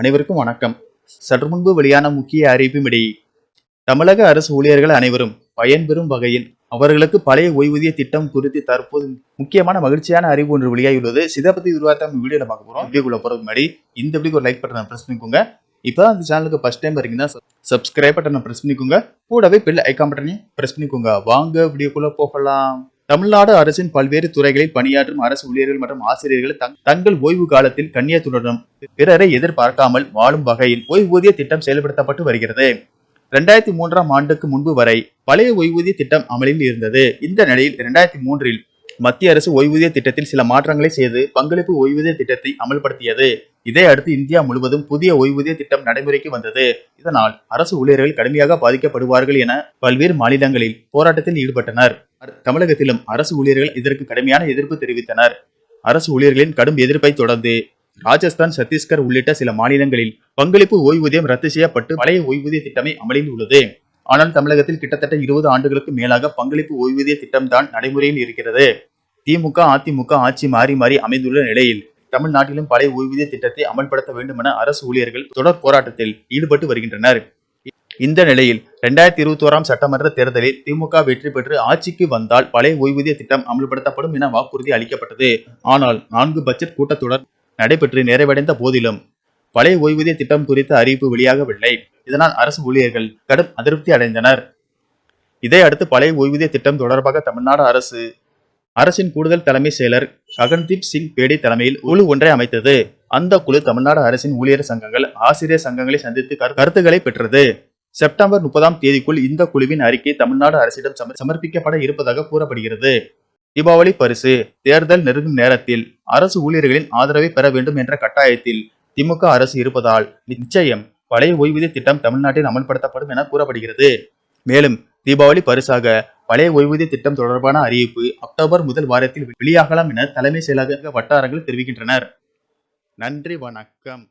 அனைவருக்கும் வணக்கம். சற்று முன்பு வெளியான முக்கிய அறிவிப்பின்படி தமிழக அரசு ஊழியர்கள் அனைவரும் பயன்பெறும் வகையில் அவர்களுக்கு பழைய ஓய்வூதிய திட்டம் குறித்து தற்போது முக்கியமான மகிழ்ச்சியான அறிவு ஒன்று வெளியாகியுள்ளது. சிதை பத்தி விரிவாக நம்ம வீடியோல பார்க்க போறோம். வீடியோக்குள்ள போறதுக்கு முன்னாடி இந்த வீடியோக்கு ஒரு லைக் பட்டன் பிரஸ் பண்ணிக்கோங்க. இப்பதான் அந்த சேனலுக்கு ஃபர்ஸ்ட் டைம் இருக்கீங்கன்னா சப்ஸ்கிரைப் பட்டனை பிரஸ் பண்ணிக்கோங்க. கூடவே பெல் ஐக்கான் பட்டனையும் பிரஸ் பண்ணிக்கோங்க. வாங்க வீடியோக்குள்ள போகலாம். தமிழ்நாடு அரசின் பல்வேறு துறைகளில் பணியாற்றும் அரசு ஊழியர்கள் மற்றும் ஆசிரியர்கள் தங்- தங்கள் ஓய்வு காலத்தில் கண்ணியத்துடனும் பிறரை எதிர்பார்க்காமல் வாழும் வகையில் ஓய்வூதிய திட்டம் செயல்படுத்தப்பட்டு வருகிறது. ரெண்டாயிரத்தி மூன்றாம் ஆண்டுக்கு முன்பு வரை பழைய ஓய்வூதிய திட்டம் அமலில் இருந்தது. இந்த நிலையில் இரண்டாயிரத்தி மூன்றில் மத்திய அரசு ஓய்வூதிய திட்டத்தில் சில மாற்றங்களை செய்து பங்களிப்பு ஓய்வூதிய திட்டத்தை அமல்படுத்தியது. இதை அடுத்து இந்தியா முழுவதும் புதிய ஓய்வூதிய திட்டம் நடைமுறைக்கு வந்தது. இதனால் அரசு ஊழியர்கள் கடுமையாக பாதிக்கப்படுவார்கள் என பல்வேறு மாநிலங்களில் போராட்டத்தில் ஈடுபட்டனர். தமிழகத்திலும் அரசு ஊழியர்கள் இதற்கு கடுமையான எதிர்ப்பு தெரிவித்தனர். அரசு ஊழியர்களின் கடும் எதிர்ப்பை தொடர்ந்து ராஜஸ்தான் சத்தீஸ்கர் உள்ளிட்ட சில மாநிலங்களில் பங்களிப்பு ஓய்வூதியம் ரத்து செய்யப்பட்டு பழைய ஓய்வூதிய திட்டமே அமலில் உள்ளது ஆனால் தமிழகத்தில் கிட்டத்தட்ட இருபது ஆண்டுகளுக்கு மேலாக பங்களிப்பு ஓய்வூதிய திட்டம் தான் நடைமுறையில் இருக்கிறது. திமுக அதிமுக ஆட்சி மாறி மாறி அமைந்துள்ள நிலையில் தமிழ்நாட்டிலும் பழைய ஓய்வூதிய திட்டத்தை அமல்படுத்த வேண்டும் என அரசு ஊழியர்கள் தொடர் போராட்டத்தில் ஈடுபட்டு வருகின்றனர். இந்த நிலையில் இரண்டாயிரத்தி இருபத்தி ஓராம் சட்டமன்ற தேர்தலில் திமுக வெற்றி பெற்று ஆட்சிக்கு வந்தால் பழைய ஓய்வூதிய திட்டம் அமல்படுத்தப்படும் என வாக்குறுதி அளிக்கப்பட்டது. ஆனால் நான்கு பட்ஜெட் கூட்டத்தொடர் நடைபெற்று நிறைவடைந்த போதிலும் பழைய ஓய்வூதிய திட்டம் குறித்த அறிவிப்பு வெளியாகவில்லை. இதனால் அரசு ஊழியர்கள் கடும் அதிருப்தி அடைந்தனர். இதை அடுத்து பழைய ஓய்வூதிய திட்டம் தொடர்பாக தமிழ்நாடு அரசு அரசின் கூடுதல் தலைமை செயலர் ககன்தீப் சிங் பேடி தலைமையில் குழு ஒன்றை அமைத்தது. அந்த குழு தமிழ்நாடு அரசின் ஊழியர் சங்கங்கள் ஆசிரியர் சங்கங்களை சந்தித்து கருத்துக்களை பெற்றது. செப்டம்பர் முப்பதாம் தேதிக்குள் இந்த குழுவின் அறிக்கை தமிழ்நாடு அரசிடம் சமர்ப்பிக்கப்பட இருப்பதாக கூறப்படுகிறது. தீபாவளி பரிசு தேர்தல் நெருங்கும் நேரத்தில் அரசு ஊழியர்களின் ஆதரவை பெற வேண்டும் என்ற கட்டாயத்தில் திமுக அரசு இருப்பதால் நிச்சயம் பழைய ஓய்வூதிய திட்டம் தமிழ்நாட்டில் அமல்படுத்தப்படும் என கூறப்படுகிறது. மேலும் தீபாவளி பரிசாக பழைய ஓய்வூதிய திட்டம் தொடர்பான அறிவிப்பு அக்டோபர் முதல் வாரத்தில் வெளியாகலாம் என தலைமை செயலக வட்டாரங்கள் தெரிவிக்கின்றனர். நன்றி வணக்கம்.